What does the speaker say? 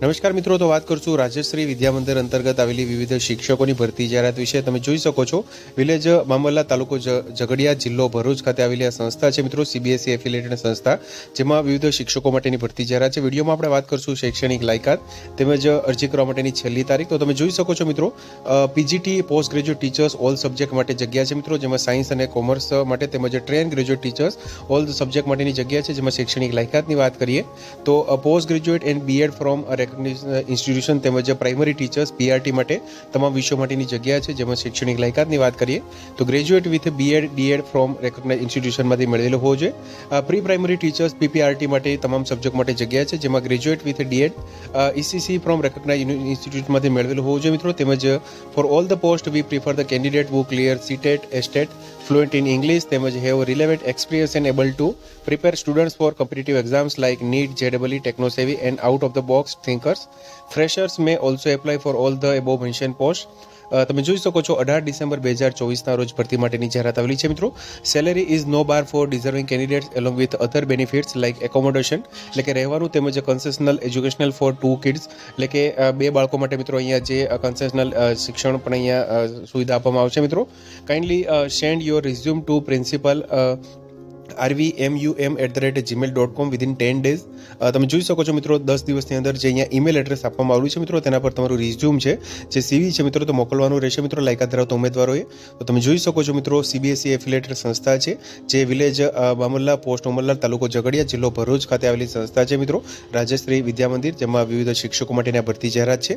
નમસ્કાર મિત્રો, તો વાત કરશું રાજ્યશ્રી વિદ્યા મંદિર અંતર્ગત આવેલી વિવિધ શિક્ષકોની ભરતી જાહેરાત વિશે. તમે જોઈ શકો છો, વિલેજ મામલ્લા તાલુકો ઝઘડિયા જિલ્લો ભરૂચ ખાતે આવેલી આ સંસ્થા છે મિત્રો સીબીએસઈ એફિલેટેડ સંસ્થા, જેમાં વિવિધ શિક્ષકો માટેની ભરતી જાહેરાત છે. વિડીયોમાં આપણે વાત કરશું શૈક્ષણિક લાયકાત તેમજ અરજી કરવા માટેની છેલ્લી તારીખ. તો તમે જોઈ શકો છો મિત્રો PGT post graduate teachers all subject માટે જગ્યા છે મિત્રો, જેમાં સાયન્સ અને કોમર્સ માટે તેમજ train graduate teachers all subject માટેની જગ્યા છે, જેમાં શૈક્ષણિક લાયકાતની વાત કરીએ. તો post graduate and BEd from recognise institution તેમજ પ્રાઇમરી ટીચર્સ પીઆરટી માટે તમામ વિષયો માટેની જગ્યા છે, જેમાં શૈક્ષણિક લાયકાતની વાત કરીએ, તો graduate with BEd DEd from recognise ઇન્સ્ટિટ્યુશનમાંથી મેળવેલો હોવો જોઈએ પ્રી પ્રાઇમરી ટીચર્સ પીપીઆરટી માટે તમામ સબ્જેક્ટ માટે જગ્યા છે, જેમાં graduate with DEd ECC from recognise ઇન્સ્ટિટ્યૂટમાંથી મેળવેલો હોવો જોઈએ મિત્રો તેમજ for all the post we prefer the candidate who clear CTET STET fluent in English તેમજ have relevant experience and able to prepare students for competitive exams like NEET જેડબલી technosavvy and out of the box thinkers. Freshers freshers may also apply for all the above mention post તમે જોઈ શકો છો, અઢાર December બે હજાર ચોવીસના રોજ ભરતી માટેની જાહેરાત આવેલી છે મિત્રો. Salary is no bar for deserving candidates along with other benefits like accommodation એટલે કે રહેવાનું તેમજ concessional educational for two kids એટલે કે બે બાળકો માટે મિત્રો અહીંયા જે કન્સેશનલ શિક્ષણ પણ અહીંયા સુવિધા આપવામાં આવશે મિત્રો. Kindly send your resume to principal RV M U M at the rate Gmail dot com within ten days તમે જોઈ શકો છો મિત્રો, દસ દિવસની અંદર જે અહીંયા ઈમેલ એડ્રેસ આપવામાં આવ્યું છે મિત્રો, તેના પર તમારું રિઝ્યુમ છે, જે સીવી છે મિત્રો, તો મોકલવાનું રહેશે મિત્રો, લાયકાત ધરાવતા ઉમેદવારોએ. તો તમે જોઈ શકો છો મિત્રો સીબીએસઈ એફિલેટેડ સંસ્થા છે, જે વિલેજ બામલ્લા પોસ્ટ ઉમરલા તાલુકો ઝઘડિયા જિલ્લો ભરૂચ ખાતે આવેલી સંસ્થા છે મિત્રો. રાજ્યશ્રી વિદ્યા મંદિર, જેમાં વિવિધ શિક્ષકો માટેની ભરતી જાહેરાત છે.